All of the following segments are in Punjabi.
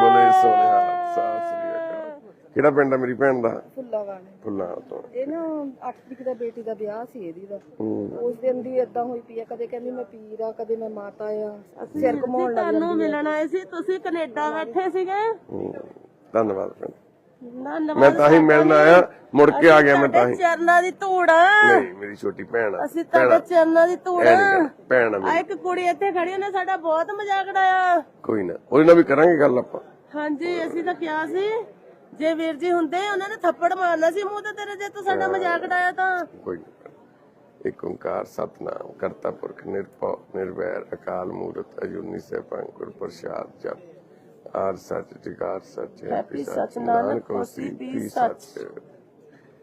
ਬੋਲੇ ਸੋਨਿਹਾ ਸੋਨਿਹਾ ਕਿਹੜਾ ਪਿੰਡ ਆ ਮੇਰੀ ਭੈਣ ਦਾ? ਫੁੱਲਾ ਵਾਲੇ ਫੁੱਲਾਂ ਤੋਂ। ਇਹ ਨਾ 8 ਤਰੀਕ ਦਾ ਬੇਟੀ ਦਾ ਵਿਆਹ ਸੀ ਇਹਦੀ ਦਾ। ਉਸ ਦਿਨ ਦੀ ਇਦਾਂ ਹੋਈ ਪਈ ਆ ਕਦੇ ਕਹਿੰਦੀ ਮੈਂ ਪੀਰ ਆ ਕਦੇ ਮੈਂ ਮਾਤਾ ਆ। ਸਿਰ ਘਮਾਉਣ ਲੱਗ ਤੁਹਾਨੂੰ ਮਿਲਣ ਆਏ ਸੀ ਤੁਸੀਂ ਕੈਨੇਡਾ ਬੈਠੇ ਸੀਗੇ। ਧੰਨਵਾਦ ਭੈਣ। ਨਾ ਮੈਂ ਤਾਂ ਹੀ ਮਿਲਣ ਆਇਆ ਮੁੜ ਕੇ ਆ ਗਿਆ ਮੈਂ ਤਾਂ ਹੀ। ਚਰਨਾਂ ਦੀ ਧੂੜ। ਨਹੀਂ ਮੇਰੀ ਛੋਟੀ ਭੈਣ ਆ ਅਸੀਂ ਤੁਹਾਡੇ ਚਰਨਾਂ ਦੀ ਧੂੜ। ਐ ਭੈਣ ਆ ਇੱਕ ਕੁੜੀ ਇੱਥੇ ਖੜੀ ਉਹਨੇ ਸਾਡਾ ਬਹੁਤ ਮਜ਼ਾਕ ਉਡਾਇਆ। ਕੋਈ ਨਾ ਉਹਦੇ ਨਾਲ ਵੀ ਕਰਾਂਗੇ ਗੱਲ ਆਪਾਂ। ਹਾਂਜੀ ਅਸੀਂ ਤਾਂ ਕਿਹਾ ਸੀ ਜੇ ਵੀਰ ਜੀ ਹੁੰਦੇ ਉਹਨਾਂ ਨੇ ਥੱਪੜ ਮਾਰਨਾ ਸੀ ਮੂੰਹ ਤੇ ਤੇਰੇ ਜੇ ਤੂੰ ਸਾਡਾ ਮਜ਼ਾਕ ਉਡਾਇਆ ਤਾਂ। ਕੋਈ ਨਹੀਂ ਇੱਕ ਓੰਕਾਰ ਸਤਨਾਮ ਕਰਤਾ ਪੁਰਖ ਨਿਰਭਉ ਨਿਰਵੈਰ ਅਕਾਲ ਮੂਰਤ ਅਜੂਨੀ ਸੈਭੰ ਗੁਰ ਪ੍ਰਸਾਦ ਜਪ। ਆਰ ਸੱਚ ਜਗਾਰ ਸੱਚ ਹੈ ਹੈਪੀ ਸੱਚ ਨਾਨਕ ਹੋਸੀ ਵੀ ਸੱਚ।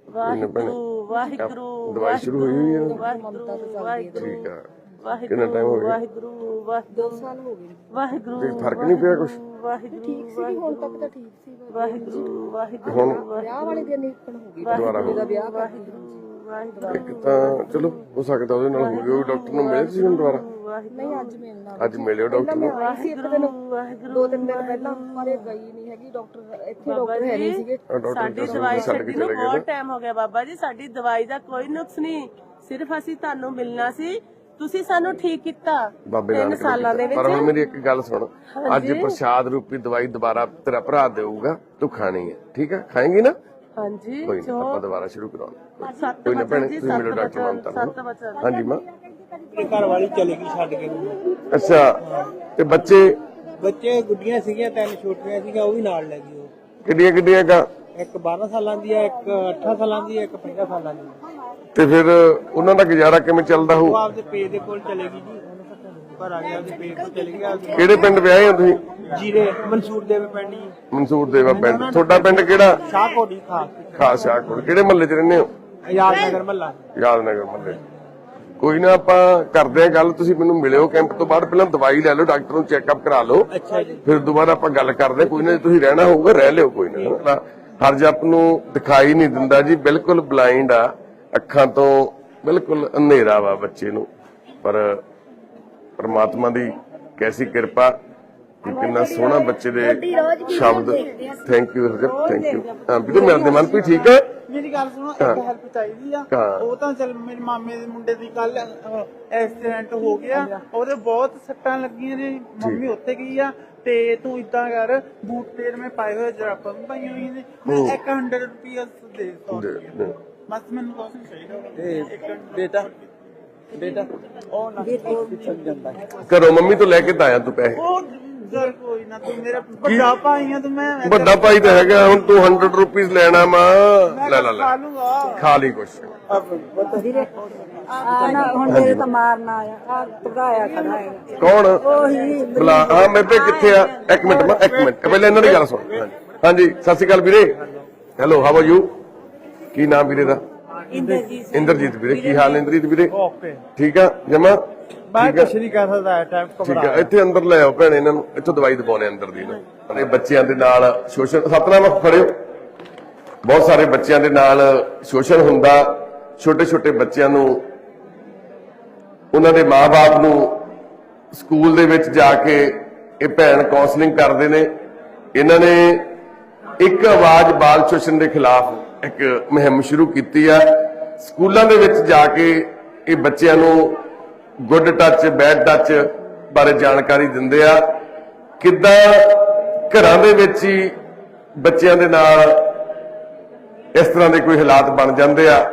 ਵਾਹਿਗੁਰੂ ਵਾਹਿਗੁਰੂ ਦਵਾਈ ਸ਼ੁਰੂ ਹੋਈ ਹੋਈ ਹੈ ਵਾਹਿਗੁਰੂ ਵਾਹਿਗੁਰੂ ਠੀਕ ਆ। ਵਾਹਿਗੁਰੂ ਕਿੰਨਾ time ਹੋ ਗਿਆ? ਵਾਹਿਗੁਰੂ ਵਾਹਿਗੁਰੂ। ਸਾਲ ਹੋ ਗਏ। ਵਾਹਿਗੁਰੂ ਫ਼ਰਕ ਨਹੀਂ ਪਿਆ ਕੁਛ? ਵਾਹਿਗੁਰੂ ਠੀਕ ਸੀ ਹੁਣ ਤੱਕ ਤਾਂ ਠੀਕ ਸੀ ਵਾਹਿਗੁਰੂ ਵਾਹਿਗੁਰੂ ਵਿਆਹ ਵਾਲੇ ਦਿਨ ਨਿਕਣ ਹੋ ਗਈ ਦੁਬਾਰਾ ਹੋ ਦਾ ਵਿਆਹ ਕਰ ਵਾਹਿਗੁਰੂ। ਇੱਕ ਤਾਂ ਚਲੋ ਹੋ ਸਕਦਾ ਉਹਦੇ ਨਾਲ ਹੋ ਗਿਆ ਉਹ ਡਾਕਟਰ ਨੂੰ ਮਿਲੇ ਸੀ ਹੁਣ ਦੁਬਾਰਾ? ਨਹੀਂ ਅੱਜ ਮਿਲਣਾ ਅੱਜ ਮਿਲਿਓ ਡਾਕਟਰ ਨੂੰ। ਆਈ ਸੀ ਇੱਕ ਦਿਨ ਦੋ ਤਿੰਨ ਦਿਨ ਪਹਿਲਾਂ ਪਰ ਇਹ ਗਈ ਨਹੀਂ ਹੈਗੀ। ਡਾਕਟਰ ਇੱਥੇ ਡਾਕਟਰ ਹੈ ਨਹੀਂ ਸੀਗੇ। ਡਾਕਟਰ ਸਾਡੀ ਦਵਾਈ ਛੱਡੀ ਨੂੰ ਬਹੁਤ ਟਾਈਮ ਹੋ ਗਿਆ ਬਾਬਾ ਜੀ ਸਾਡੀ ਦਵਾਈ ਦਾ ਕੋਈ ਨੁਕਸ ਨਹੀਂ। ਸਿਰਫ ਅਸੀਂ ਤੁਹਾਨੂੰ ਮਿਲਣਾ ਸੀ ਤੁਸੀਂ ਸਾਨੂੰ ਠੀਕ ਕੀਤਾ ਬਾਬੇ ਤਿੰਨ ਨਾਨਕ ਸਾਲਾਂ ਦੇ ਕੀਤਾ। ਪਰ ਹੁਣ ਮੇਰੀ ਇੱਕ ਗੱਲ ਸੁਣ ਅੱਜ ਪ੍ਰਸ਼ਾਦ ਰੂਪੀ ਦਵਾਈ ਦੁਬਾਰਾ ਤੇਰਾ ਭਰਾ ਦੇਊਗਾ ਤੂੰ ਖਾਣੀ ਹੈ ਠੀਕ ਹੈ? ਖਾਏਂਗੀ ਨਾ? ਹਾਂਜੀ ਕੋਈ ਨਹੀਂ ਆਪਾਂ ਦੁਬਾਰਾ ਸ਼ੁਰੂ ਕਰਾਉਂਦੇ ਸੱਤ ਕੋਈ ਨਾ ਭੈਣੇ ਜੀ ਤੁਸੀਂ ਮਿਲੋ ਸੱਤ ਡਾਕਟਰ ਮਮਤਾ ਸੱਤ ਵਚਨ। ਹਾਂਜੀ ਮਾਂ। ਮੇਰੇ ਘਰ ਵਾਲੀ ਚਲੇ ਗਈ ਛੱਡ ਕੇ। ਮੈਨੂੰ। ਅੱਛਾ ਤੇ ਬੱਚੇ? ਬੱਚੇ ਗੁੱਡੀਆਂ ਸੀਗੀਆਂ ਤਿੰਨ ਛੋਟੀਆਂ ਸੀਗੀਆਂ ਉਹ ਵੀ ਨਾਲ ਲੈ ਗਈ ਉਹ। ਕਿੱਡੀਆਂ ਕਿੱਡੀਆਂ ਕਾ? ਇੱਕ 12 ਸਾਲਾਂ ਦੀ ਆ ਇੱਕ 8 ਸਾਲਾਂ ਦੀ ਆ ਇੱਕ 15 ਸਾਲਾਂ ਦੀ ਆ। ਤੇ ਫਿਰ ਉਹਨਾਂ ਦਾ ਗੁਜ਼ਾਰਾ ਕਿਵੇਂ ਚੱਲਦਾ ਉਹ ਹੋਊ ਆਪਦੇ ਪੇ ਦੇ ਕੋਲ ਚਲੇ ਗਈ ਜੀ। ਘਰ ਆ ਗਿਆ ਆਪਦੇ ਪੇ ਕੋਲ ਚਲੇ ਗਈ ਆਪਦੇ ਕਿਹੜੇ ਪਿੰਡ ਵਿਆਹੇ ਹੋ ਤੁਸੀਂ? ਜੀਰੇ ਮਨਸੂਰ ਪਿੰਡ ਜੀ। ਮਨਸੂਰ ਦੇਵਾ ਪਿੰਡ। ਤੁਹਾਡਾ ਪਿੰਡ ਕਿਹੜਾ? ਖਾਸ। ਖਾਸ ਕਿਹੜੇ ਮਹੱਲੇ 'ਚ ਰਹਿੰਦੇ ਹੋ? ਆਜ਼ਾਦ ਨਗਰ ਮਹੱਲਾ। ਯਾਦਨਗਰ ਮਹੱਲੇ। ਕੋਈ ਨਾ ਆਪਾਂ ਕਰਦੇ ਆ ਗੱਲ ਤੁਸੀਂ ਮੈਨੂੰ ਮਿਲਿਓ ਕੈਂਪ ਤੋਂ ਬਾਅਦ ਪਹਿਲਾਂ ਦਵਾਈ ਲੈ ਲਓ ਡਾਕਟਰ ਨੂੰ ਚੈੱਕਅਪ ਕਰਾ ਲਓ। ਅੱਛਾ ਜੀ। ਫਿਰ ਦੁਬਾਰਾ ਆਪਾਂ ਗੱਲ ਕਰਦੇ। ਕੋਈ ਨਾ ਤੁਸੀਂ ਰਹਿਣਾ ਹੋਊਗਾ ਰਹਿ ਲਿਓ ਕੋਈ ਨਾ। ਹਰਜਪ ਨੂੰ ਦਿਖਾਈ ਨਹੀਂ ਦਿੰਦਾ ਜੀ ਬਿਲਕੁਲ ਬਲਾਈਂਡ ਆ ਅੱਖਾਂ ਤੋਂ ਬਿਲਕੁਲ ਹਨੇਰਾ ਵਾ ਬੱਚੇ ਨੂੰ। ਪਰ ਪ੍ਰਮਾਤਮਾ ਦੀ ਕੈਸੀ ਕਿਰਪਾ ਕਿ ਕਿੰਨਾ ਸੋਹਣਾ ਬੱਚੇ ਦੇ ਸ਼ਬਦ। Thank you Harjap thank you ਹਾਂ ਵੀਰੇ ਮੇਰੇ ਦੇ ਮਨ ਵੀ ਠੀਕ ਹੈ? ਮੇਰੀ ਗੱਲ ਸੁਣੋ ਇੱਕ ਹੈਲਪ ਚਾਹੀਦੀ ਆ। ਹਾਂ। ਉਹ ਤਾਂ ਚਲ ਮੇਰੇ ਮਾਮੇ ਦੇ ਮੁੰਡੇ ਦੀ ਕੱਲ ਐਕਸੀਡੈਂਟ ਹੋ ਗਿਆ। ਉਹਦੇ ਬਹੁਤ ਸੱਟਾਂ ਲੱਗੀਆਂ ਨੇ ਮੰਮੀ ਉੱਥੇ ਗਈ ਆ। ਤੇ ਤੂੰ ਇਦਾਂ ਕਰ ਬੂਟ ਤੇਰ ਮੈਂ ਪਾਏ ਹੋਏ ਜਰਾਬਾਂ ਵੀ ਪਾਈਆਂ ਹੋਈਆਂ ਨੇ। ਮੈਂ 100 ਰੁਪਏ ਦੇ ਦੋ। ਬਸ ਮੈਨੂੰ ਕੁਛ ਨਹੀਂ ਚਾਹੀਦਾ। ਬੇਟਾ ਬੇਟਾ ਉਹ ਨਾ ਚੱਲ ਜਾਂਦਾ। ਘਰੋਂ ਮੰਮੀ ਤੋਂ ਲੈ ਕੇ ਤਾਂ ਆਇਆ ਤੂੰ ਪੈਸੇ? ਉਹ ਕੋਈ ਨਾ ਤੂੰ ਮੇਰਾ ਵੱਡਾ ਭਾਈ ਆ ਤੂੰ ਮੈਂ ਵੱਡਾ ਭਾਈ ਤਾਂ ਹੈਗਾ ਹੁਣ ਤੂੰ 100 ਰੁਪਏ ਲੈਣਾ ਮਾਂ ਲੈ ਲੈ ਲੈ। ਖਾ ਲੂੰਗਾ। ਖਾ ਲਈ ਕੁਛ। ਵੀਰੇ ਆ ਨਾ ਹੁਣ ਮੇਰੇ ਤਾਂ ਮਾਰਨਾ ਆ ਆ ਭਗਾਇਆ ਖੜਾ ਹੈ ਕੌਣ? ਉਹੀ ਬਲਾ ਹਾਂ ਮੇਬੇ ਕਿੱਥੇ ਆ? ਇੱਕ ਮਿੰਟ ਮਾਂ ਇੱਕ ਮਿੰਟ। ਪਹਿਲਾਂ ਇਹਨਾਂ ਦੀ ਗੱਲ ਸੁਣ। ਹਾਂਜੀ। ਹਾਂਜੀ ਸਤਿ ਸ਼੍ਰੀ ਅਕਾਲ ਵੀਰੇ। ਹੈਲੋ ਹਾਊ ਆਰ ਯੂ ਕੀ ਨਾਮ ਵੀਰੇ ਦਾ? ਇੰਦਰਜੀਤ ਇੰਦਰਜੀਤ ਵੀਰੇ ਕੀ ਹਾਲ ਇੰਦਰਜੀਤ ਵੀਰੇ? ਓਕੇ ਠੀਕ ਆ? ਜਮਾ? ਮੈਂ ਕੁਛ ਨਹੀਂ ਕਰ ਸਕਦਾ ਟਾਈਮ ਠੀਕ ਆ ਇੱਥੇ ਅੰਦਰ ਲੈ ਆਓ ਭੈਣੇ ਇਹਨਾਂ ਨੂੰ ਇੱਥੋਂ ਦਵਾਈ ਦਵਾਉਣੇ ਅੰਦਰ ਦੀ ਨਾ। ਅਰੇ ਬੱਚਿਆਂ ਦੇ ਨਾਲ ਸ਼ੋਸ਼ਣ ਸਤਨਾਮ ਫੜਿਓ ਬਹੁਤ ਸਾਰੇ ਬੱਚਿਆਂ ਦੇ ਨਾਲ ਸ਼ੋਸ਼ਣ ਹੁੰਦਾ। ਛੋਟੇ ਛੋਟੇ ਬੱਚਿਆਂ ਨੂੰ ਉਹਨਾਂ ਦੇ ਮਾਪੇ ਨੂੰ ਸਕੂਲ ਦੇ ਵਿੱਚ ਜਾ ਕੇ ਇਹ ਭੈਣ ਕਾਉਂਸਲਿੰਗ ਕਰਦੇ ਨੇ। ਇਹਨਾਂ ਨੇ ਇੱਕ ਆਵਾਜ਼ ਬਾਲ ਸ਼ੋਸ਼ਣ ਦੇ ਖਿਲਾਫ ਇੱਕ ਮੁਹਿੰਮ ਸ਼ੁਰੂ ਕੀਤੀ ਆ। ਸਕੂਲਾਂ ਦੇ ਵਿੱਚ ਜਾ ਕੇ ਇਹ ਬੱਚਿਆਂ ਨੂੰ ਗੁੱਡ ਟੱਚ, ਬੈਡ ਟੱਚ ਬਾਰੇ ਜਾਣਕਾਰੀ ਦਿੰਦੇ ਆ। ਕਿੱਦਾਂ ਘਰਾਂ ਦੇ ਵਿੱਚ ਹੀ ਬੱਚਿਆਂ ਦੇ ਨਾਲ ਇਸ ਤਰ੍ਹਾਂ ਦੇ ਕੋਈ ਹਾਲਾਤ ਬਣ ਜਾਂਦੇ ਆ?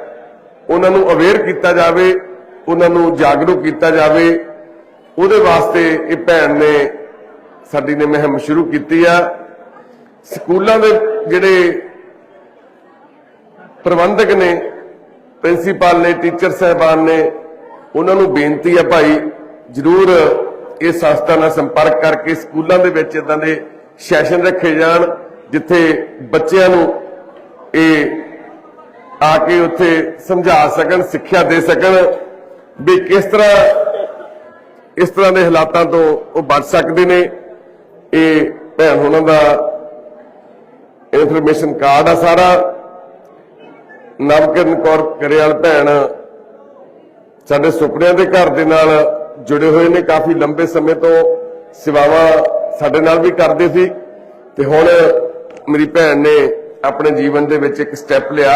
ਉਹਨਾਂ ਨੂੰ ਅਵੇਅਰ ਕੀਤਾ ਜਾਵੇ, ਉਹਨਾਂ ਨੂੰ ਜਾਗਰੂਕ ਕੀਤਾ ਜਾਵੇ। ਉਹਦੇ ਵਾਸਤੇ ਇਹ ਭੈਣ ਨੇ ਸਾਡੀ ਨੇ ਮੁਹਿੰਮ ਸ਼ੁਰੂ ਕੀਤੀ ਆ। ਸਕੂਲਾਂ ਦੇ ਜਿਹੜੇ ਪ੍ਰਬੰਧਕ ਨੇ, ਪ੍ਰਿੰਸੀਪਲ ਨੇ, ਟੀਚਰ ਸਹਿਬਾਨ ਨੇ ਉਹਨਾਂ ਨੂੰ ਬੇਨਤੀ ਹੈ ਭਾਈ, ਜਰੂਰ ਇਸ ਸੰਸਥਾ ਨਾਲ ਸੰਪਰਕ ਕਰਕੇ ਸਕੂਲਾਂ ਦੇ ਵਿੱਚ ਇਦਾਂ ਦੇ ਸੈਸ਼ਨ ਰੱਖੇ ਜਾਣ, ਜਿੱਥੇ ਬੱਚਿਆਂ ਨੂੰ ਇਹ ਆ ਕੇ ਉੱਥੇ ਸਮਝਾ ਸਕਣ, ਸਿੱਖਿਆ ਦੇ ਸਕਣ, ਵੀ ਕਿਸ ਤਰ੍ਹਾਂ ਇਸ ਤਰ੍ਹਾਂ ਦੇ ਹਾਲਾਤਾਂ ਤੋਂ ਉਹ ਬਚ ਸਕਦੇ ਨੇ। ਇਹ ਭੈਣ ਉਹਨਾਂ ਦਾ ਇਨਫੋਰਮੇਸ਼ਨ ਕਾਰਡ ਆ ਸਾਰਾ। ਨਵਕਰਨ ਕੌਰ ਕਰੇਵਾਲ ਭੈਣ ਸਾਡੇ ਸੁਪਨਿਆਂ ਦੇ ਘਰ ਦੇ ਨਾਲ ਜੁੜੇ ਹੋਏ ਨੇ ਕਾਫੀ ਲੰਬੇ ਸਮੇਂ ਤੋਂ ਸੇਵਾਵਾਂ ਸਾਡੇ ਨਾਲ ਵੀ ਕਰਦੇ ਸੀ। ਤੇ ਹੁਣ ਮੇਰੀ ਭੈਣ ਨੇ ਆਪਣੇ ਜੀਵਨ ਦੇ ਵਿੱਚ ਇੱਕ ਸਟੈਪ ਲਿਆ।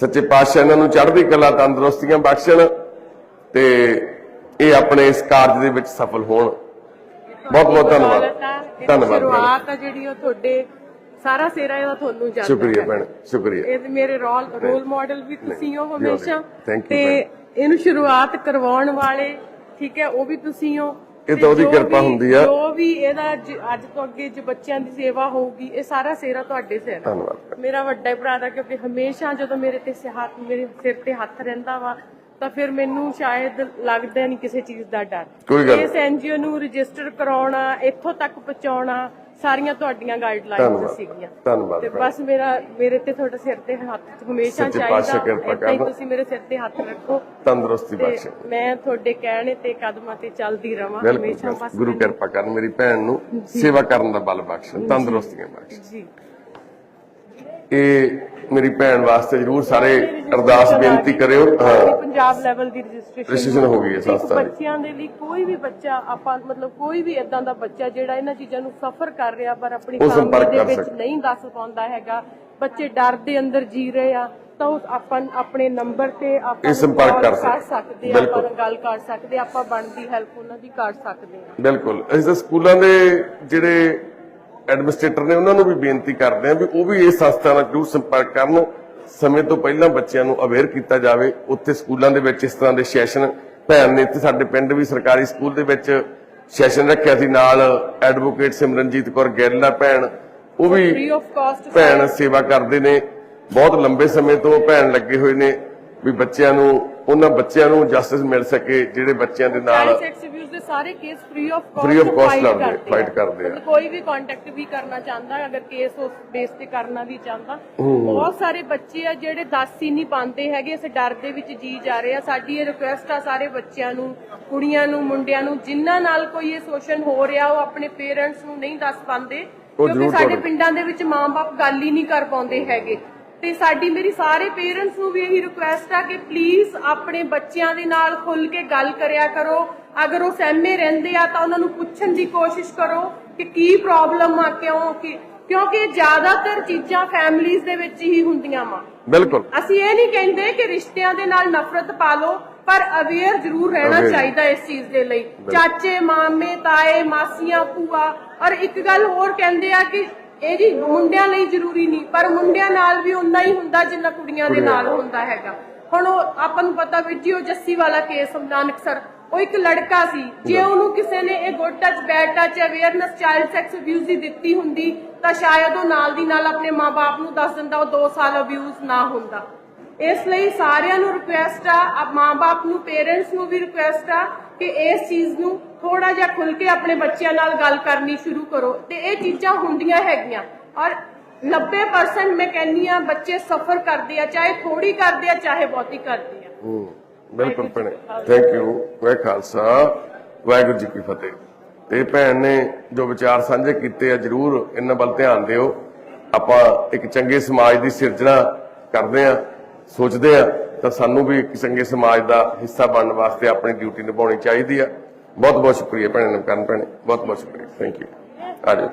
ਸੱਚੇ ਪਾਤਸ਼ਾਹ ਇਹਨਾਂ ਨੂੰ ਚੜ੍ਹਦੀ ਕਲਾ ਤੰਦਰੁਸਤੀਆਂ ਬਖਸ਼ਣ ਤੇ ਇਹ ਆਪਣੇ ਇਸ ਕਾਰਜ ਦੇ ਵਿੱਚ ਸਫਲ ਹੋਣ। ਬਹੁਤ ਬਹੁਤ ਧੰਨਵਾਦ। ਧੰਨਵਾਦ। ਸ਼ੁਰੂਆਤ ਆ ਜਿਹੜੀ ਉਹ ਤੁਹਾਡੇ ਸਾਰਾ ਸੇਰਾ ਇਹਦਾ ਤੁਹਾਨੂੰ ਜਾਂਦਾ ਸ਼ੁਕਰੀਆ। ਭੈਣ ਸ਼ੁਕਰੀਆ। ਇਹ ਮੇਰੇ ਰੋਲ ਰੋਲ ਮਾਡਲ ਵੀ ਤੁਸੀਂ ਹੋ ਹਮੇਸ਼ਾ। ਤੇ ਇਹਨੂੰ ਸ਼ੁਰੂਆਤ ਕਰਵਾਉਣ ਵਾਲੇ ਠੀਕ ਹੈ ਉਹ ਵੀ ਤੁਸੀਂ ਹੋ ਇਹ ਤੇ ਉਹਦੀ ਕਿਰਪਾ ਹੁੰਦੀ ਆ। ਜੋ ਵੀ ਇਹਦਾ ਅੱਜ ਤੋਂ ਅੱਗੇ ਜੋ ਬੱਚਿਆਂ ਦੀ ਸੇਵਾ ਹੋਊਗੀ ਇਹ ਸਾਰਾ ਸੇਰਾ ਤੁਹਾਡੇ ਸਿਰ। ਧੰਨਵਾਦ। ਮੇਰਾ ਵੱਡਾ ਭਰਾ ਦਾ ਕਿਉਂਕਿ ਹਮੇਸ਼ਾ ਜਦੋਂ ਮੇਰੇ ਤੇ ਸੇ ਹੱਥ ਮੇਰੇ ਸਿਰ ਤੇ ਹੱਥ ਰਹਿੰਦਾ ਵਾ ਤਾਂ ਫਿਰ ਮੈਨੂੰ ਸ਼ਾਇਦ ਲੱਗਦਾ ਨਹੀਂ ਕਿਸੇ ਚੀਜ਼ ਦਾ ਡਰ ਇਸ ਐਨਜੀਓ ਨੂੰ ਰਜਿਸਟਰ ਕਰਾਉਣਾ ਇੱਥੋਂ ਤੱਕ ਪਹੁੰਚਾਉਣਾ ਸਾਰੀਆਂ ਤੁਹਾਡੀਆਂ ਗਾਈਡਲਾਈਨਸ ਸੀਗੀਆਂ। ਧੰਨਵਾਦ ਤੇ। ਬਸ ਮੇਰਾ ਮੇਰੇ ਤੇ ਤੁਹਾਡੇ ਸਿਰ ਤੇ ਹੱਥ ਹਮੇਸ਼ਾ ਚਾਹੀਦਾ। ਤੁਸੀਂ ਮੇਰੇ ਸਿਰ ਤੇ ਹੱਥ ਰੱਖੋ। ਤੰਦਰੁਸਤੀ ਬਖਸ਼ੇ। ਮੈਂ ਤੁਹਾਡੇ ਕਹਿਣੇ ਤੇ ਕਦਮਾਂ ਤੇ ਚੱਲਦੀ ਰਵਾਂ। ਹਮੇਸ਼ਾ। ਬਸ ਗੁਰੂ ਕਿਰਪਾ ਕਰਨ ਮੇਰੀ ਭੈਣ ਨੂੰ ਸੇਵਾ ਕਰਨ ਦਾ ਬਲ ਬਖਸ਼ਣ ਤੰਦਰੁਸਤੀਆਂ ਬਖਸ਼ਣ। ਜੀ। ਇਹ ਮੇਰੀ ਭੈਣ ਵਾਸਤੇ ਜਰੂਰ ਸਾਰੇ ਅਰਦਾਸ ਬੇਨਤੀ ਕਰਿਓ ਹਾਂ ਪੰਜਾਬ ਲੈਵਲ ਦੀ ਰਜਿਸਟ੍ਰੇਸ਼ਨ ਹੋ ਗਈ ਹੈ ਸੰਸਥਾ ਦੀ। ਬੱਚਿਆਂ ਦੇ ਲਈ ਕੋਈ ਵੀ ਬੱਚਾ ਆਪਾਂ ਮਤਲਬ ਕੋਈ ਵੀ ਇਦਾਂ ਦਾ ਬੱਚਾ ਜਿਹੜਾ ਇਹਨਾਂ ਚੀਜ਼ਾਂ ਨੂੰ ਸਫਰ ਕਰ ਰਿਹਾ ਪਰ ਆਪਣੀ ਉਹ ਸੰਪਰਕ family ਦੇ ਕਰ ਵਿੱਚ ਸਕਦਾ। ਨਹੀਂ ਦੱਸ ਪਾਉਂਦਾ ਹੈਗਾ ਬੱਚੇ ਡਰ ਦੇ ਅੰਦਰ ਜੀ ਰਹੇ ਆ ਤਾਂ ਉਹ ਆਪਾਂ ਆਪਣੇ ਨੰਬਰ ਤੇ ਆਪਾਂ ਇਹ ਸੰਪਰਕ call ਕਰ ਸਕਦੇ। ਸਕਦੇ ਆ ਆਪਾਂ ਬਿਲਕੁਲ। ਨਾਲ ਗੱਲ ਕਰ ਸਕਦੇ ਆ ਆਪਾਂ ਬਣਦੀ ਹੈਲਪ ਉਹਨਾਂ ਦੀ ਕਰ ਸਕਦੇ ਆ ਬਿਲਕੁਲ ਅਸੀਂ ਤਾਂ ਸਕੂਲਾਂ ਦੇ ਜਿਹੜੇ ਐਡਮਿਨਿਸਟ੍ਰੇਟਰ ਨੇ ਉਹਨਾਂ ਨੂੰ ਵੀ ਬੇਨਤੀ ਕਰਦੇ ਹਾਂ ਵੀ ਉਹ ਵੀ ਇਸ ਸੰਸਥਾ ਨਾਲ ਜਰੂਰ ਸੰਪਰਕ ਕਰਨ ਸਮੇਂ ਤੋਂ ਪਹਿਲਾਂ ਬੱਚਿਆਂ ਨੂੰ ਅਵੇਅਰ ਕੀਤਾ ਜਾਵੇ। ਉੱਥੇ ਸਕੂਲਾਂ ਦੇ ਵਿੱਚ ਇਸ ਤਰ੍ਹਾਂ ਦੇ ਸੈਸ਼ਨ ਭੈਣ ਨੇ ਇੱਥੇ ਸਾਡੇ ਪਿੰਡ ਵੀ ਸਰਕਾਰੀ ਸਕੂਲ ਦੇ ਵਿੱਚ ਸੈਸ਼ਨ ਰੱਖਿਆ ਸੀ ਨਾਲ ਐਡਵੋਕੇਟ ਸਿਮਰਨਜੀਤ ਕੌਰ ਗਿੱਲ ਆ ਭੈਣ ਉਹ ਵੀ ਭੈਣ ਸੇਵਾ ਕਰਦੇ ਨੇ। ਬਹੁਤ ਲੰਬੇ ਸਮੇਂ ਤੋਂ ਭੈਣ ਲੱਗੇ ਹੋਏ ਨੇ। ਵੀ ਬੱਚਿਆਂ ਨੂੰ ਉਹਨਾਂ ਬੱਚਿਆਂ ਨੂੰ ਜਸਟਿਸ ਮਿਲ ਸਕੇ ਜਿਹੜੇ ਬੱਚਿਆਂ ਦੇ ਨਾਲ ਚਾਈਲਡ ਸੈਕਸ ਅਬਿਊਜ਼ ਦੇ ਸਾਰੇ case free of cost Free of cost ਲੜਦੇ, fight ਕਰਦੇ ਆ। ਕੋਈ ਵੀ ਕੰਟੈਕਟ ਵੀ ਕਰਨਾ ਚਾਹੁੰਦਾ ਅਗਰ ਕੇਸ ਉਸ ਬੇਸ ਤੇ ਕਰਨਾ ਵੀ ਚਾਹੁੰਦਾ। ਬਹੁਤ ਸਾਰੇ ਬੱਚੇ ਆ ਜਿਹੜੇ ਦੱਸ ਹੀ ਨਹੀਂ ਪਾਉਂਦੇ ਹੈਗੇ ਇਸ ਡਰ ਦੇ ਵਿੱਚ ਜੀ ਜਾ ਰਹੇ ਆ। ਸਾਡੀ ਇਹ ਰਿਕੁਐਸਟ ਆ ਸਾਰੇ ਬੱਚਿਆਂ ਨੂੰ ਕੁੜੀਆਂ ਨੂੰ ਮੁੰਡਿਆਂ ਨੂੰ ਜਿਨ੍ਹਾਂ ਨਾਲ ਕੋਈ ਇਹ ਸ਼ੋਸ਼ਣ ਹੋ ਰਿਹਾ ਉਹ ਆਪਣੇ ਪੇਰੈਂਟਸ ਨੂੰ ਨਹੀਂ ਦੱਸ ਪਾਉਂਦੇ। ਕਿਉਂਕਿ ਸਾਡੇ ਪਿੰਡਾਂ ਦੇ ਵਿੱਚ ਮਾਂ-ਬਾਪ ਗੱਲ ਹੀ ਨਹੀਂ ਕਰ ਪਾਉਂਦੇ ਹੈਗੇ। ਤੇ ਸਾਡੀ ਮੇਰੀ ਸਾਰੇ ਪੇਰੈਂਟਸ ਨੂੰ ਵੀ ਇਹੀ ਰਿਕੁਐਸਟ ਆ ਕਿ ਪਲੀਜ਼ ਆਪਣੇ ਬੱਚਿਆਂ ਦੇ ਨਾਲ ਖੁੱਲ ਕੇ ਗੱਲ ਕਰਿਆ ਕਰੋ। ਅਗਰ ਉਹ ਸਹਿਮੇ ਰਹਿੰਦੇ ਆ ਤਾਂ ਉਹਨਾਂ ਨੂੰ ਪੁੱਛਣ ਦੀ ਕੋਸ਼ਿਸ਼ ਕਰੋ ਕਿ ਕੀ ਪ੍ਰੋਬਲਮ ਆ ਕਿਉਂ ਕਿ ਕਿਉਂਕਿ ਜ਼ਿਆਦਾਤਰ ਚੀਜ਼ਾਂ ਫੈਮਲੀਜ਼ ਦੇ ਵਿੱਚ ਹੀ ਹੁੰਦੀਆਂ ਵਾ। ਬਿਲਕੁਲ। ਅਸੀਂ ਇਹ ਨਹੀਂ ਕਹਿੰਦੇ ਕਿ ਰਿਸ਼ਤਿਆਂ ਦੇ ਨਾਲ ਨਫ਼ਰਤ ਪਾ ਲਓ ਪਰ ਅਵੇਅਰ ਜ਼ਰੂਰ ਰਹਿਣਾ। ਚਾਹੀਦਾ ਇਸ ਚੀਜ਼ ਦੇ ਲਈ। ਚਾਚੇ ਮਾਮੇ ਤਾਏ ਮਾਸੀਆਂ ਭੂਆ। ਔਰ ਇੱਕ ਗੱਲ ਹੋਰ ਕਹਿੰਦੇ ਆ ਕਿ ਇਹ ਜੀ ਮੁੰਡਿਆਂ ਲਈ ਜ਼ਰੂਰੀ ਨਹੀਂ ਪਰ ਮੁੰਡਿਆਂ ਨਾਲ ਵੀ ਉਨਾ ਹੀ ਹੁੰਦਾ ਜਿੰਨਾ ਕੁੜੀਆਂ ਦੇ ਨਾਲ। ਹੁੰਦਾ ਹੈਗਾ। ਹੁਣ ਉਹ ਆਪਾਂ ਨੂੰ ਪਤਾ ਵੀ ਜੀ ਉਹ ਜੱਸੀ ਵਾਲਾ ਕੇਸ ਨਾਨਕਸਰ ਉਹ ਇੱਕ ਲੜਕਾ ਸੀ ਜੇ ਉਹਨੂੰ ਕਿਸੇ ਨੇ ਇਹ good touch bad touch awareness child sex abuse ਦੀ ਦਿੱਤੀ ਹੁੰਦੀ ਤਾਂ ਸ਼ਾਇਦ ਉਹ ਨਾਲ ਦੀ ਨਾਲ ਆਪਣੇ ਮਾਪੇ ਨੂੰ ਦੱਸ ਦਿੰਦਾ ਉਹ 2 ਸਾਲ ਅਬਿਊਜ਼ ਨਾ ਹੁੰਦਾ। ਇਸ ਲਈ ਸਾਰਿਆਂ ਨੂੰ ਰਿਕੁਐਸਟ ਆ ਮਾਪੇ ਨੂੰ ਪੇਰੈਂਟਸ ਨੂੰ ਵੀ ਰਿਕੁਐਸਟ ਆ ਕਿ ਇਸ ਚੀਜ਼ ਨੂੰ ਥੋੜਾ ਜਿਹਾ ਖੁੱਲ ਕੇ ਆਪਣੇ ਬੱਚਿਆਂ ਨਾਲ ਗੱਲ ਕਰਨੀ ਸ਼ੁਰੂ ਕਰੋ ਤੇ ਇਹ ਚੀਜ਼ਾਂ ਹੁੰਦੀਆਂ ਹੈਗੀਆਂ। ਔਰ 90% ਮੈਂ ਕਹਿੰਨੀ ਆ ਬੱਚੇ ਸਫਰ ਕਰਦੇ ਆ, ਚਾਹੇ ਥੋੜੀ ਕਰਦੇ ਆ, ਚਾਹੇ ਬਹੁਤੀ ਕਰਦੇ ਆ। ਹੂੰ, ਬਿਲਕੁਲ ਭੈਣੇ। ਥੈਂਕ ਯੂ ਵਾਹਿ ਖਾਲਸਾ, ਵਾਹਿਗੁਰੂ ਜੀ ਕੀ ਫਤਿਹ। ਤੇ ਭੈਣ ਨੇ ਜੋ ਵਿਚਾਰ ਸਾਂਝੇ ਕੀਤੇ ਆ, ਜਰੂਰ ਇਹਨਾਂ ਵੱਲ ਧਿਆਨ ਦਿਓ। ਆਪਾਂ ਇੱਕ ਚੰਗੇ ਸਮਾਜ ਦੀ ਸਿਰਜਣਾ ਕਰਦੇ ਆ, ਸੋਚਦੇ ਆ, ਤਾਂ ਸਾਨੂੰ ਵੀ ਇੱਕ ਚੰਗੇ ਸਮਾਜ ਦਾ ਹਿੱਸਾ ਬਣਨ ਵਾਸਤੇ ਆਪਣੀ ਡਿਊਟੀ ਨਿਭਾਉਣੀ ਚਾਹੀਦੀ ਆ। ਬਹੁਤ ਬਹੁਤ ਸ਼ੁਕਰੀਆ ਭੈਣੇ ਨਮਕਰਨ ਭੈਣੇ ਬਹੁਤ ਬਹੁਤ ਸ਼ੁਕਰੀਆ। ਥੈਂਕ ਯੂ ਆ ਜਾਓ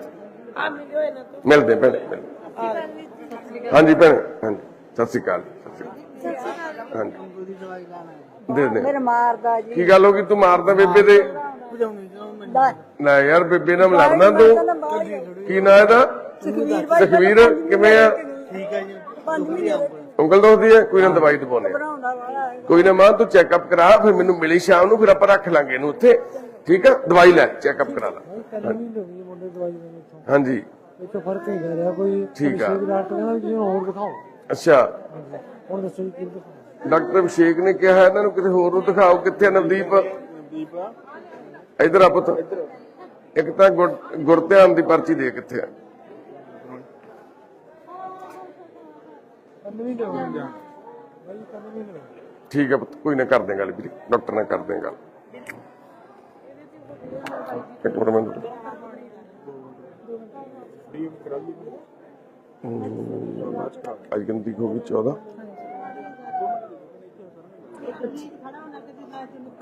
ਆ ਮਿਲਿਓ ਇਹਨਾਂ ਤੋਂ ਮਿਲਦੇ ਭੈਣੇ ਮਿਲਦੇ। ਹਾਂਜੀ ਭੈਣੇ ਹਾਂਜੀ। ਸਤਿ ਸ਼੍ਰੀ ਅਕਾਲ ਸਤਿ ਸ਼੍ਰੀ ਅਕਾਲ। ਹਾਂਜੀ। ਦੇ ਦੇ। ਮੇਰੇ ਮਾਰਦਾ ਜੀ। ਕੀ ਗੱਲ ਹੋ ਗਈ? ਤੂੰ ਮਾਰਦਾ ਬੇਬੇ ਦੇ। ਨਾ ਯਾਰ ਬੇਬੇ ਨਾਲ ਲੜਨਾ ਤੂੰ। ਕੀ ਨਾਂ ਇਹਦਾ? ਸੁਖਵੀਰ ਭਾਈ ਸੁਖਵੀਰ ਕਿਵੇਂ ਆ ਪੰਜ ਮਹੀਨੇ ਉਂਗਲ ਦੋਦੀ ਹੈ ਕੋਈ ਨਾ ਦਵਾਈ ਦਵਾਉਣੇ। ਬਣਾਉਂਦਾ ਵਾਲਾ ਹੈ। ਕੋਈ ਨਾ ਮਾਂ ਤੂੰ ਚੈੱਕਅਪ ਕਰਾ ਫਿਰ ਮੈਨੂੰ ਮਿਲੀ ਸ਼ਾਮ ਨੂੰ ਫਿਰ ਆਪਾਂ ਰੱਖ ਲਾਂਗੇ ਇਹਨੂੰ ਉੱਥੇ। ਠੀਕ ਆ? ਦਵਾਈ ਲੈ ਚੈੱਕਅਪ ਕਰਾ ਲੈ। ਹਾਂਜੀ। ਇੱਥੇ ਫ਼ਰਕ ਨਹੀਂ ਰਿਹਾ ਕੋਈ ਠੀਕ ਆ। ਡਾਕਟਰ ਕਹਿੰਦਾ ਹੋਰ ਦਿਖਾਓ। ਅੱਛਾ। ਹੁਣ ਦੱਸੋ ਜੀ ਡਾਕਟਰ ਅਭਿਸ਼ੇਕ ਨੇ ਕਿਹਾ ਇਹਨਾਂ ਨੂੰ ਕਿਸੇ ਹੋਰ ਨੂੰ ਦਿਖਾਓ ਕਿੱਥੇ ਨਵਦੀਪ? ਨਵਦੀਪ ਇਧਰ ਆ ਪੁੱਤ। ਇੱਕ ਤਾਂ ਗੁਰ- ਗੁਰਧਿਆਨ ਦੀ ਪਰਚੀ ਦੇ ਕਿੱਥੇ ਆ ਕੰਨ ਵੀ ਲਿਆਉਂਦਾ ਬਾਈ ਕੰਨ ਵੀ ਲਿਆਉਂਦਾ ਠੀਕ ਹੈ ਪੁੱਤ ਕੋਈ ਨਾ ਕਰਦੇ ਗੱਲ ਵੀਰੇ ਡਾਕਟਰ ਨਾਲ ਕਰਦੇ ਗੱਲ। ਇੱਕ ਮਿੰਟ ਮੈਨੂੰ ਅੱਜ ਗਿਣਤੀ ਹੋ ਗਈ 14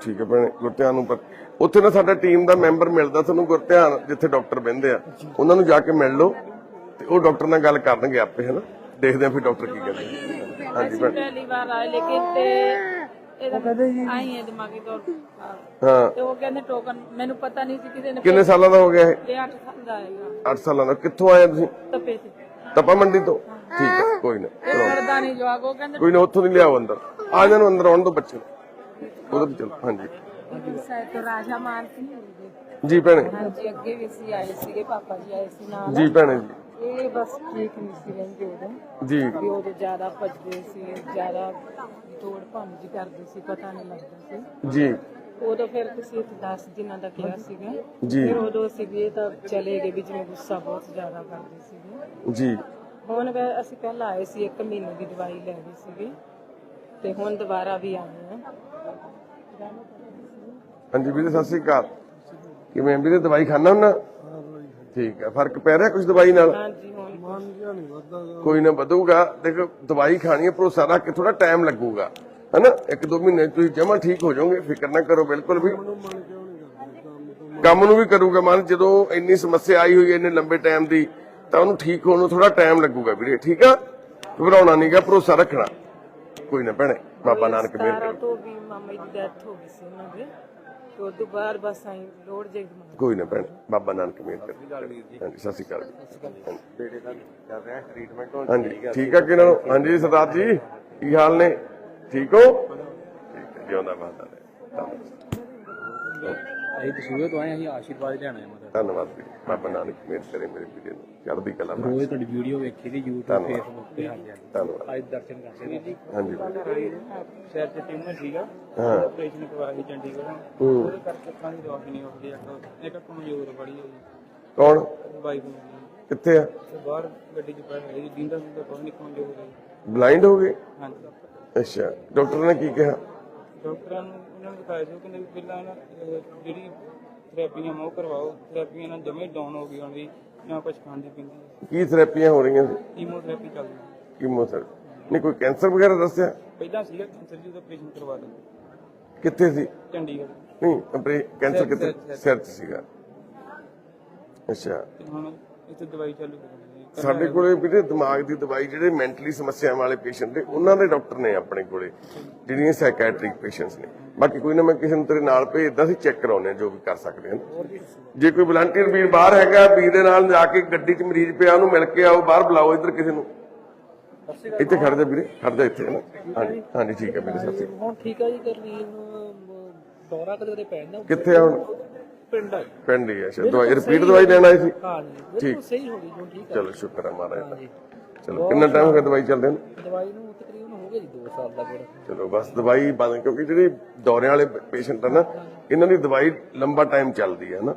ਠੀਕ ਹੈ ਭੈਣੇ ਗੁਰਧਿਆਨ ਨੂੰ ਪਰ ਉੱਥੇ ਨਾ ਸਾਡਾ ਟੀਮ ਦਾ ਮੈਂਬਰ ਮਿਲਦਾ ਤੁਹਾਨੂੰ ਗੁਰਧਿਆਨ ਜਿੱਥੇ ਡਾਕਟਰ ਬਹਿੰਦੇ ਆ। ਉਹਨਾਂ ਨੂੰ ਜਾ ਕੇ ਮਿਲ ਲਓ ਤੇ ਉਹ ਡਾਕਟਰ ਨਾਲ ਗੱਲ ਕਰਨਗੇ ਆਪੇ ਹਨਾ? ਦੇਖਦੇ ਆ ਫਿਰ ਡਾਕਟਰ ਕੀ ਕਹਿੰਦੇ ਹਾਂਜੀ ਮੈਂ ਪਹਿਲੀ ਵਾਰ ਆਏ ਲੇਕਿਨ ਤੇ ਇਹਦਾ ਸਾਲਾਂ ਦਾ ਹੋ ਗਿਆ ਇਹ? ਇਹ 8 ਸਾਲ ਦਾ ਕਿੱਥੋਂ ਆਏ ਤੁਸੀਂ? ਤਪਾ ਮੰਡੀ ਤੋਂ? ਠੀਕ ਹੈ ਕੋਈ ਨਾ। ਕਰਦਾ ਨਹੀਂ ਜਵਾਬ ਉਹ ਕਹਿੰਦੇ ਕੋਈ ਨਾ ਉੱਥੋਂ ਨਹੀਂ ਲਿਆਓ ਅੰਦਰ। ਆ ਜਾਣ ਅੰਦਰ ਆਉਣ ਤੋਂ ਬੱਚੇ ਉਹਦੇ ਚਲ ਹਾਂਜੀ। ਜੀ ਭੈਣੇ। ਹਾਂਜੀ ਅੱਗੇ ਵੀ ਸੀ ਆਏ ਸੀਗੇ ਪਾਪਾ ਜੀ ਆਏ ਸੀ ਨਾਲ। ਜੀ ਭੈਣੇ ਜੀ। ਇਹ ਬਸ ਠੀਕ ਨਹੀਂ ਸੀ ਰਹਿੰਦੇ ਉਦੋਂ। ਜੀ। ਵੀ ਉਦੋਂ ਜ਼ਿਆਦਾ ਭੱਜਦੇ ਸੀ ਜ਼ਿਆਦਾ ਦੌੜ ਭੰਨ ਜੀ ਕਰਦੇ ਸੀ ਪਤਾ ਨਹੀਂ ਲੱਗਦਾ ਸੀ। ਜੀ। ਉਦੋਂ ਫਿਰ ਤੁਸੀਂ 10 ਦਿਨਾਂ ਦਾ ਕਿਹਾ ਸੀਗਾ। ਜੀ। ਫਿਰ ਉਦੋਂ ਅਸੀਂ ਵੀ ਇਹ ਤਾਂ ਚਲੇ ਗਏ ਵੀ ਜਿਵੇਂ ਗੁੱਸਾ ਬਹੁਤ ਜ਼ਿਆਦਾ ਕਰਦੇ ਸੀਗੇ। ਜੀ। ਹੁਣ ਅਸੀਂ ਪਹਿਲਾਂ ਆਏ ਸੀ 1 ਮਹੀਨੇ ਦੀ ਦਵਾਈ ਲੈ ਗਏ ਸੀਗੇ। ਤੇ ਹੁਣ ਦੁਬਾਰਾ ਵੀ ਆਏ ਆ ਹਾਂਜੀ ਵੀਰੇ ਸਤਿ ਸ੍ਰੀ ਅਕਾਲ। ਕਿਵੇਂ ਵੀਰੇ ਦਵਾਈ ਖਾਣਾ ਹੁੰਨਾ ਠੀਕ ਹੈ ਫ਼ਰਕ ਪੈ ਰਿਹਾ ਕੁਝ ਦਵਾਈ ਨਾਲ? ਹਾਂਜੀ ਹੁਣ ਕੋਈ ਨਾ ਵਧੂਗਾ ਦੇਖੋ ਦਵਾਈ ਖਾਣੀ ਹੈ ਭਰੋਸਾ ਰੱਖ ਕੇ ਥੋੜਾ ਟਾਈਮ ਲੱਗੂਗਾ ਹਨਾ? ਇੱਕ ਦੋ ਮਹੀਨੇ 'ਚ ਤੁਸੀਂ ਜਮਾ ਠੀਕ ਹੋ ਜਾਓਗੇ ਫਿਕਰ ਨਾ ਕਰੋ ਬਿਲਕੁਲ ਵੀ। ਕੰਮ ਨੂੰ ਵੀ ਕਰੂਗਾ ਮਨ ਜਦੋਂ ਇੰਨੀ ਸਮੱਸਿਆ ਆਈ ਹੋਈ ਹੈ ਇੰਨੇ ਲੰਬੇ ਟਾਈਮ ਦੀ ਤਾਂ ਉਹਨੂੰ ਠੀਕ ਹੋਣ ਨੂੰ ਥੋੜਾ ਟਾਈਮ ਲੱਗੂਗਾ ਵੀਰੇ ਠੀਕ ਆ? ਘਬਰਾਉਣਾ ਨਹੀਂਗਾ ਭਰੋਸਾ ਰੱਖਣਾ। ਕੋਈ ਨਾ ਭੈਣੇ ਬਾਬਾ ਨਾਨਕ ਮਿਹਰ 17 ਕਰੂ ਤੋਂ ਵੀ ਮਾਮਾ ਦੀ ਡੈਥ ਹੋ ਗਈ ਸੀ ਉਹਨਾਂ ਦੇ। ਤੇ ਉਹ ਤੋਂ ਬਾਅਦ ਬਸ ਆਈ ਲੋੜ ਜੇ ਦਿਮਾਗ ਕੋਈ ਨਾ ਭੈਣ ਬਾਬਾ ਨਾਨਕ ਮਿਹਰ ਕਰੂ। ਹਾਂਜੀ ਸਤਿ ਸ਼੍ਰੀ ਅਕਾਲ ਜੀ। ਬੇਟੇ ਦਾ ਚੱਲ ਰਿਹਾ ਟ੍ਰੀਟਮੈਂਟ ਹਾਂਜੀ ਠੀਕ ਆ। ਕਿਨਾਂ ਨੂੰ? ਹਾਂਜੀ ਸਰਦਾਰ ਜੀ ਕੀ ਹਾਲ ਨੇ? ਠੀਕ ਹੋ? ਠੀਕ ਹੈ ਜਿਉਂਦਾ ਬਾਦਾ ਰਹੇ ਅਸੀਂ ਦਸੂਏ ਤੋਂ ਆਏ ਅਸੀਂ ਆਸ਼ੀਰਵਾਦ ਲੈਣਾ ਹੈ ਮਤਲਬ ਧੰਨਵਾਦ ਜੀ। ਬਾਬਾ ਨਾਨਕ ਮਿਹਰ ਕਰੇ ਮੇਰੇ ਵੀਰੇ ਨੂੰ। ਚੜ੍ਹਦੀ ਕਲਾ ਬਖਸ਼ੇ। ਰੋਜ਼ ਤੁਹਾਡੀ ਵੀਡੀਓ ਵੇਖੀ ਦੀ YouTube ਧੰਨਵਾਦ। Facebook ਤੇ ਹਾਂਜੀ ਹਾਂਜੀ। ਧੰਨਵਾਦ। ਅੱਜ ਦਰਸ਼ਨ ਕਰਦੇ ਜੀ ਹਾਂਜੀ। ਸ਼ਹਿਰ ਤੇ ਟਿਊਮਰ ਸੀਗਾ। ਹਾਂ। ਆਪਰੇਸ਼ਨ ਕਰਵਾਇਆ ਸੀ ਚੰਡੀਗੜ੍ਹ ਹੂੰ। ਉਹਦੇ ਕਰਕੇ ਅੱਖਾਂ ਦੀ ਰੋਸ਼ਨੀ ਨਹੀਂ ਉੱਠਦੀ ਇੱਕ ਇੱਕ ਕਮਜ਼ੋਰ ਬੜੀ ਹੈ ਜੀ ਕੌਣ ਵਾਈਫ ਨੂੰ ਕਿੱਥੇ ਆ? ਤੇ ਬਾਹਰ ਗੱਡੀ 'ਚ ਪੈ ਰਹੀ ਜੀ ਦਿੰਦਾ ਦਿੰਦਾ ਬਹੁਤ ਨਹੀਂ ਕਮਜ਼ੋਰ ਹੈ ਜੀ। ਬਲਾਈਂਡ ਹੋ ਗਏ? ਹਾਂਜੀ। ਅੱਛਾ। ਡਾਕਟਰ ਨੇ ਕੀ ਕਿਹਾ? ਡਾਕਟਰਾਂ ਨੂੰ ਉਹਨਾਂ ਨੂੰ ਦਿਖਾਇਆ ਸੀ ਉਹ ਕਹਿੰਦੇ ਵੀ ਪਹਿਲਾਂ ਨਾ ਇਹ ਜਿਹੜੀ ਥੈਰੇਪੀਆਂ ਉਹ ਕਰਵਾਓ ਥੈਰੇਪੀਆਂ ਨਾਲ ਜਮੇ ਡਾਊਨ ਹੋ ਗਈ ਵੀ ਨਾ ਕੁਝ ਖਾਂਦੀ ਪੀਂਦੀ। ਕੀ ਥੈਰੇਪੀਆਂ ਹੋ ਰਹੀਆਂ ਸੀ? ਕੀਮੋਥੈਰੇਪੀ ਚੱਲਦੀ ਹੈ। ਕੀਮੋਥੈਰੇਪੀ। ਨਹੀਂ ਕੋਈ ਕੈਂਸਰ ਵਗੈਰਾ ਦੱਸਿਆ? ਪਹਿਲਾਂ ਸੀਗਾ ਕੈਂਸਰ ਜੀ ਦਾ ਆਪਰੇਸ਼ਨ ਕਰਵਾ ਦਿੱਤਾ ਕਿੱਥੇ ਸੀ? ਚੰਡੀਗੜ੍ਹ। ਨਹੀਂ ਆਪਰੇ ਕੈਂਸਰ ਸਿਰ- ਕਿੱਥੇ? ਸਿਰ- ਸਿਰ 'ਚ ਸੀਗਾ। ਅੱਛਾ। ਤੇ ਹੁਣ ਇੱਥੇ ਦਵਾਈ ਚਾਲੂ ਕਰ ਦਿੱਤੀ ਜੀ। ਸਾਡੇ ਕੋਲੇ ਵੀਰੇ ਦਿਮਾਗ ਦੀ ਦਵਾਈ ਜਿਹੜੇ ਮੈਂਟਲੀ ਸਮੱਸਿਆਵਾਂ ਵਾਲੇ ਪੇਸ਼ੈਂਟ ਨੇ ਉਹਨਾਂ ਦੇ ਡਾਕਟਰ ਨੇ ਆਪਣੇ ਕੋਲੇ ਜਿਹੜੀਆਂ ਸਾਈਕੈਟ੍ਰਿਕ ਪੇਸ਼ੈਂਟਸ ਨੇ। ਬਾਕੀ ਕੋਈ ਨਾ ਮੈਂ ਕਿਸੇ ਨੂੰ ਤੇਰੇ ਨਾਲ ਭੇਜਦਾ ਸੀ ਚੈੱਕ ਕਰਾਉਨੇ ਜੋ ਵੀ ਕਰ ਸਕਦੇ ਹਾਂ। ਜੇ ਕੋਈ ਵਲੰਟੀਅਰ ਵੀਰ ਬਾਹਰ ਹੈਗਾ ਵੀਰ ਦੇ ਨਾਲ ਜਾ ਕੇ ਗੱਡੀ 'ਚ ਮਰੀਜ਼ ਪਿਆ ਉਹਨੂੰ ਮਿਲ ਕੇ ਆਓ ਬਾਹਰ ਬੁਲਾਓ ਇੱਧਰ ਕਿਸੇ ਨੂੰ। ਇੱਥੇ ਖੜ ਜਾ ਵੀਰੇ ਖੜ ਜਾ ਇੱਥੇ। ਨਾ ਹਾਂਜੀ ਹਾਂਜੀ ਠੀਕ ਹੈ ਸ਼੍ਰੀ ਅਕਾਲ। ਹੁਣ ਠੀਕ ਆ ਜੀ ਗਰਲੀਨ ਦੌਰਾ ਕਦੇ ਕਦੇ ਪੈ ਜਾਂਦਾ? ਕਿੱਥੇ ਆ ਹੁਣ? ਪਿੰਡ ਆ। ਪਿੰਡ ਹੀ ਆ ਅੱਛਾ। ਦਵਾਈ ਰਿਪੀਟ ਦਵਾਈ ਲੈਣ ਆਈ ਸੀ? ਹਾਂ ਜੀ ਠੀਕ। ਬਿਲਕੁਲ ਸਹੀ ਹੋ ਗਈ ਹੁਣ ਠੀਕ ਚਲੋ ਸ਼ੁਕਰ ਹੈ ਮਹਾਰਾਜ ਦਾ ਚਲੋ ਕਿੰਨਾ ਟਾਈਮ ਹੋ ਗਿਆ ਦਵਾਈ ਚੱਲਦੇ ਨੂੰ? ਦਵਾਈ ਨੂੰ ਤਕਰੀਬਨ ਹੋ ਗਿਆ ਜੀ 2 ਸਾਲ ਦਾ ਕੋਲ ਚਲੋ ਬਸ ਦਵਾਈ ਬੰਦ ਕਿਉਂਕਿ ਜਿਹੜੇ ਦੌਰਿਆਂ ਵਾਲੇ ਪੇਸ਼ੈਂਟ ਆ ਨਾ ਇਹਨਾਂ ਦੀ ਦਵਾਈ ਲੰਬਾ ਟਾਈਮ ਚੱਲਦੀ ਹੈ ਨਾ